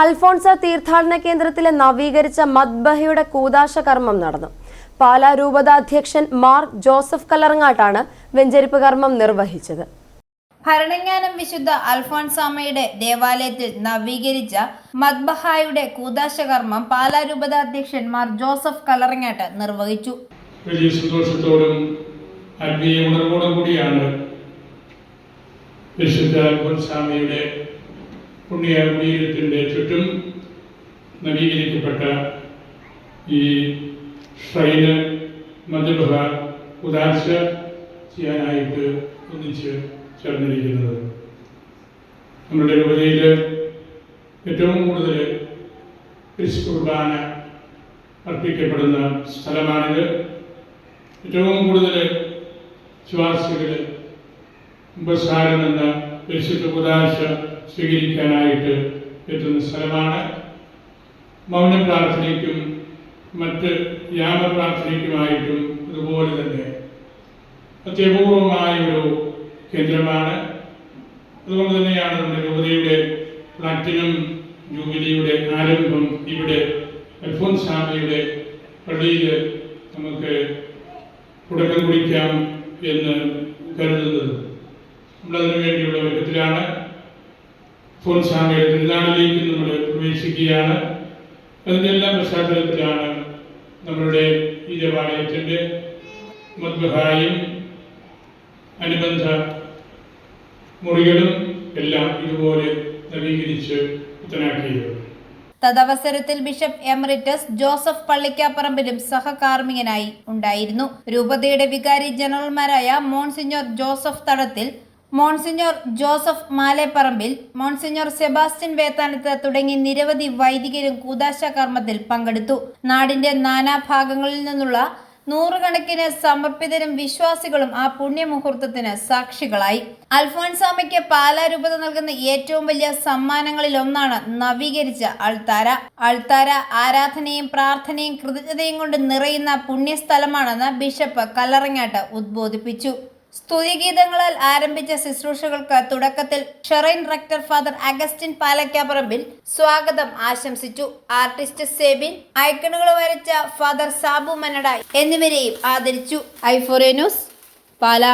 അൽഫോൺസ തീർത്ഥാടന കേന്ദ്രത്തിലെ നവീകരിച്ച മദ്ബഹയുടെ കൂതാശ കർമ്മം നടന്നു. പാലാ രൂപതാധ്യക്ഷൻ മാർ ജോസഫ് കല്ലറങ്ങാട്ടാണ് വെഞ്ചരിപ്പ് കർമ്മം നിർവഹിച്ചത്. ഭരണജ്ഞാനം വിശുദ്ധ അൽഫോൻസാമയുടെ ദേവാലയത്തിൽ നവീകരിച്ച മദ്ബഹായുടെ കൂതാശ കർമ്മം പാലാ രൂപതാധ്യക്ഷൻ മാർ ജോസഫ് കലറങ്ങാട്ട് നിർവഹിച്ചു. വലിയ സന്തോഷത്തോടും ആത്മീയ ഉണർവോടും കൂടിയാണ് വിശുദ്ധ അൽഫോൻസാമയുടെ പുണ്യ കുടീരത്തിന്റെ ചുറ്റും നവീകരിക്കപ്പെട്ട ഈ ഷൈന് മധുബഹ ഉദാശ ചെയ്യാനായിട്ട് ഒന്നിച്ച് ചേർന്നിരിക്കുന്നത്. നമ്മുടെ രൂപതയിൽ ഏറ്റവും കൂടുതൽ കുർബാന അർപ്പിക്കപ്പെടുന്ന സ്ഥലമാണിത്. ഏറ്റവും കൂടുതൽ ശുപാർശകൾ ഉപസാരം പരിശുദ്ധ കുദാശ സ്വീകരിക്കാനായിട്ട് എത്തുന്ന സ്ഥലമാണ്. മൗന പ്രാർത്ഥനയ്ക്കും മറ്റ് യാമ പ്രാർത്ഥനയ്ക്കുമായിട്ടും അതുപോലെ തന്നെ അത്യപൂർവമായ ഒരു കേന്ദ്രമാണ്. അതുകൊണ്ട് തന്നെയാണ് നമ്മുടെ രൂപതയുടെ പ്ലാറ്റിനം ജൂബിലിയുടെ ആരംഭം ഇവിടെ അൽഫോൻസാമയുടെ പള്ളിയിൽ നമുക്ക് തുടക്കം കുറിക്കാം എന്ന് കരുതുന്നത്. നമ്മളതിനു വേണ്ടിയുള്ള ഒരുക്കത്തിലാണ് അൽഫോൻസാമയുടെ തിരുനാളിലേക്ക് നമ്മൾ പ്രവേശിക്കുകയാണ്. അതിന്റെ പശ്ചാത്തലത്തിലാണ് നമ്മളുടെ ഈ ദേവാലയത്തിന്റെ മദ്ബഹായും അനുബന്ധ മുറികളും എല്ലാം ഇതുപോലെ നവീകരിച്ച് പുത്തനാക്കിയത് തദവസരത്തിൽ ബിഷപ്പ് എമറിറ്റസ് ജോസഫ് പള്ളിക്കാപ്പറമ്പിലും സഹകാർമ്മികനായി ഉണ്ടായിരുന്നു. രൂപതയുടെ വികാരി ജനറൽമാരായ monsignor Joseph Thadathil monsignor Joseph Maleparambil monsignor Sebastian Vethanath തുടങ്ങി നിരവധി വൈദികരും കൂതാശ കർമ്മത്തിൽ പങ്കെടുത്തു. നാടിന്റെ നാനാഭാഗങ്ങളിൽ നിന്നുള്ള നൂറുകണക്കിന് സമർപ്പിതരും വിശ്വാസികളും ആ പുണ്യമുഹൂർത്തത്തിന് സാക്ഷികളായി. അൽഫോൻസാമയ്ക്ക് പാലാരൂപത നൽകുന്ന ഏറ്റവും വലിയ സമ്മാനങ്ങളിൽ ഒന്നാണ് നവീകരിച്ച അൾത്താര അൾത്താര ആരാധനയും പ്രാർത്ഥനയും കൃതജ്ഞതയും കൊണ്ട് നിറയുന്ന പുണ്യസ്ഥലമാണെന്ന് ബിഷപ്പ് കല്ലറങ്ങാട്ട് ഉദ്ബോധിപ്പിച്ചു. സ്തുതിഗീതങ്ങളാൽ ആരംഭിച്ച ശുശ്രൂഷകൾക്ക് തുടക്കത്തിൽ shrine rector father Augustine Palakkaparambil സ്വാഗതം ആശംസിച്ചു. ആർട്ടിസ്റ്റ് സെബിൻ ഐക്കണുകൾ വരച്ച ഫാദർ സാബു മനഡ എന്നിവരെയും ആദരിച്ചു. ഐഫോറേ ന്യൂസ് പാല.